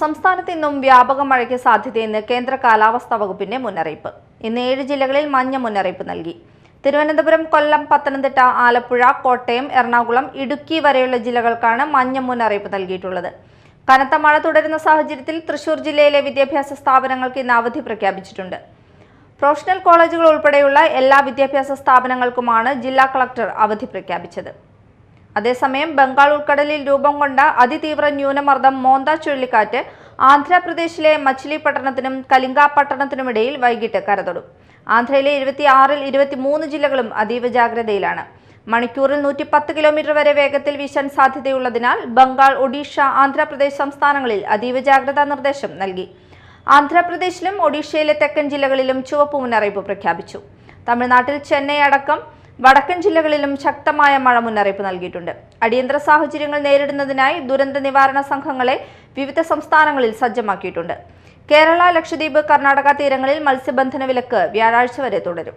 സംസ്ഥാനത്ത് ഇന്നും വ്യാപക മഴയ്ക്ക് സാധ്യതയെന്ന് കേന്ദ്ര കാലാവസ്ഥാ വകുപ്പിന്റെ മുന്നറിയിപ്പ്. ഇന്ന് ഏഴ് ജില്ലകളിൽ മഞ്ഞ മുന്നറിയിപ്പ് നൽകി. തിരുവനന്തപുരം കൊല്ലം പത്തനംതിട്ട ആലപ്പുഴ കോട്ടയം എറണാകുളം ഇടുക്കി വരെയുള്ള ജില്ലകൾക്കാണ് മഞ്ഞ മുന്നറിയിപ്പ് നൽകിയിട്ടുള്ളത്. കനത്ത മഴ തുടരുന്ന സാഹചര്യത്തിൽ തൃശൂർ ജില്ലയിലെ വിദ്യാഭ്യാസ സ്ഥാപനങ്ങൾക്ക് ഇന്ന് അവധി പ്രഖ്യാപിച്ചിട്ടുണ്ട്. പ്രൊഫഷണൽ കോളേജുകൾ ഉൾപ്പെടെയുള്ള എല്ലാ വിദ്യാഭ്യാസ സ്ഥാപനങ്ങൾക്കുമാണ് ജില്ലാ കളക്ടർ അവധി പ്രഖ്യാപിച്ചത്. അതേസമയം ബംഗാൾ ഉൾക്കടലിൽ രൂപം കൊണ്ട അതിതീവ്ര ന്യൂനമർദ്ദം മോന്ത ചുഴലിക്കാറ്റ് ആന്ധ്രാപ്രദേശിലെ മച്ചിലിപട്ടണത്തിനും കലിംഗ പട്ടണത്തിനുമിടയിൽ വൈകിട്ട് കരതൊടും. ആന്ധ്രയിലെ ഇരുപത്തിയാറിൽ ഇരുപത്തിമൂന്ന് ജില്ലകളും അതീവ ജാഗ്രതയിലാണ്. മണിക്കൂറിൽ നൂറ്റി പത്ത് കിലോമീറ്റർ വരെ വേഗത്തിൽ വീശാൻ സാധ്യതയുള്ളതിനാൽ ബംഗാൾ ഒഡീഷ ആന്ധ്രാപ്രദേശ് സംസ്ഥാനങ്ങളിൽ അതീവ ജാഗ്രതാ നിർദ്ദേശം നൽകി. ആന്ധ്രാപ്രദേശിലും ഒഡീഷയിലെ തെക്കൻ ജില്ലകളിലും ചുവപ്പ് മുന്നറിയിപ്പ് പ്രഖ്യാപിച്ചു. തമിഴ്നാട്ടിൽ ചെന്നൈ അടക്കം വടക്കൻ ജില്ലകളിലും ശക്തമായ മഴ മുന്നറിയിപ്പ് നൽകിയിട്ടുണ്ട്. അടിയന്തര സാഹചര്യങ്ങൾ നേരിടുന്നതിനായി ദുരന്ത നിവാരണ സംഘങ്ങളെ വിവിധ സംസ്ഥാനങ്ങളിൽ സജ്ജമാക്കിയിട്ടുണ്ട്. കേരള ലക്ഷദ്വീപ് കർണാടക തീരങ്ങളിൽ മത്സ്യബന്ധന വിലക്ക് വ്യാഴാഴ്ച വരെ തുടരും.